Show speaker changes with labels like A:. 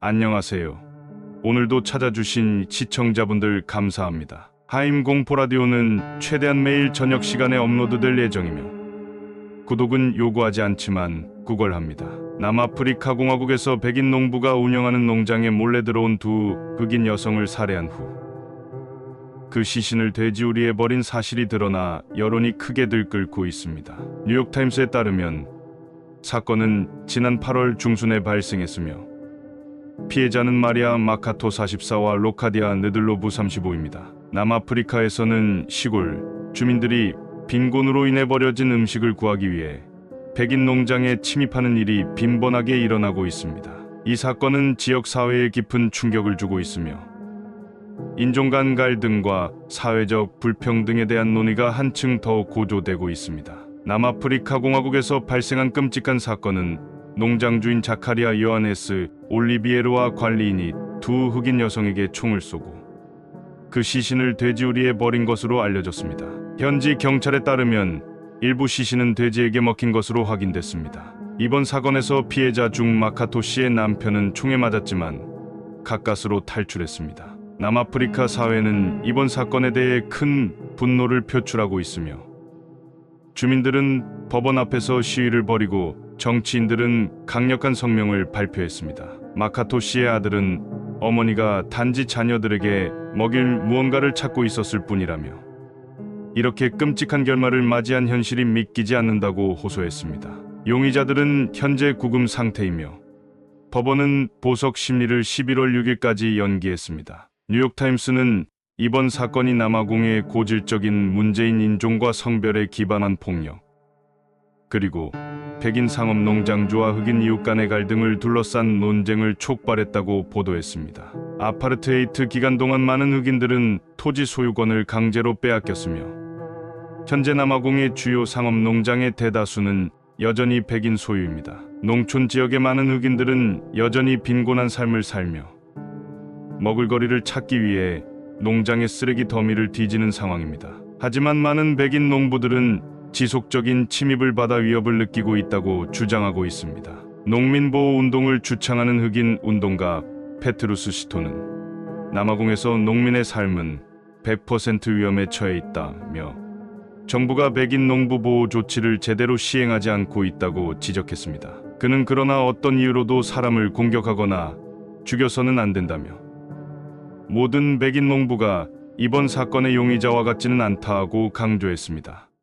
A: 안녕하세요. 오늘도 찾아주신 시청자분들 감사합니다. 하임 공포 라디오는 최대한 매일 저녁 시간에 업로드될 예정이며 구독은 요구하지 않지만 구걸합니다. 남아프리카 공화국에서 백인 농부가 운영하는 농장에 몰래 들어온 두 흑인 여성을 살해한 후 그 시신을 돼지우리에 버린 사실이 드러나 여론이 크게 들끓고 있습니다. 뉴욕타임스에 따르면 사건은 지난 8월 중순에 발생했으며 피해자는 마리아 마카토 44와 로카디아 느들로브 35입니다. 남아프리카에서는 시골 주민들이 빈곤으로 인해 버려진 음식을 구하기 위해 백인 농장에 침입하는 일이 빈번하게 일어나고 있습니다. 이 사건은 지역 사회에 깊은 충격을 주고 있으며 인종 간 갈등과 사회적 불평등에 대한 논의가 한층 더 고조되고 있습니다. 남아프리카 공화국에서 발생한 끔찍한 사건은 농장 주인 자카리아 요하네스 올리비에르와 관리인이 두 흑인 여성에게 총을 쏘고 그 시신을 돼지우리에 버린 것으로 알려졌습니다. 현지 경찰에 따르면 일부 시신은 돼지에게 먹힌 것으로 확인됐습니다. 이번 사건에서 피해자 중 마카토 씨의 남편은 총에 맞았지만 가까스로 탈출했습니다. 남아프리카 사회는 이번 사건에 대해 큰 분노를 표출하고 있으며 주민들은 법원 앞에서 시위를 벌이고 정치인들은 강력한 성명을 발표했습니다. 마카토 씨의 아들은 어머니가 단지 자녀들에게 먹일 무언가를 찾고 있었을 뿐이라며 이렇게 끔찍한 결말을 맞이한 현실이 믿기지 않는다고 호소했습니다. 용의자들은 현재 구금 상태이며 법원은 보석 심리를 11월 6일까지 연기했습니다. 뉴욕타임스는 이번 사건이 남아공의 고질적인 문재인 인종과 성별에 기반한 폭력, 그리고 백인 상업 농장주와 흑인 이웃 간의 갈등을 둘러싼 논쟁을 촉발했다고 보도했습니다. 아파르트헤이트 기간 동안 많은 흑인들은 토지 소유권을 강제로 빼앗겼으며 현재 남아공의 주요 상업 농장의 대다수는 여전히 백인 소유입니다. 농촌 지역의 많은 흑인들은 여전히 빈곤한 삶을 살며 먹을거리를 찾기 위해 농장의 쓰레기 더미를 뒤지는 상황입니다. 하지만 많은 백인 농부들은 지속적인 침입을 받아 위협을 느끼고 있다고 주장하고 있습니다. 농민보호 운동을 주창하는 흑인 운동가 페트루스 시토는 남아공에서 농민의 삶은 100% 위험에 처해 있다며 정부가 백인 농부 보호 조치를 제대로 시행하지 않고 있다고 지적했습니다. 그는 그러나 어떤 이유로도 사람을 공격하거나 죽여서는 안 된다며 모든 백인 농부가 이번 사건의 용의자와 같지는 않다고 강조했습니다.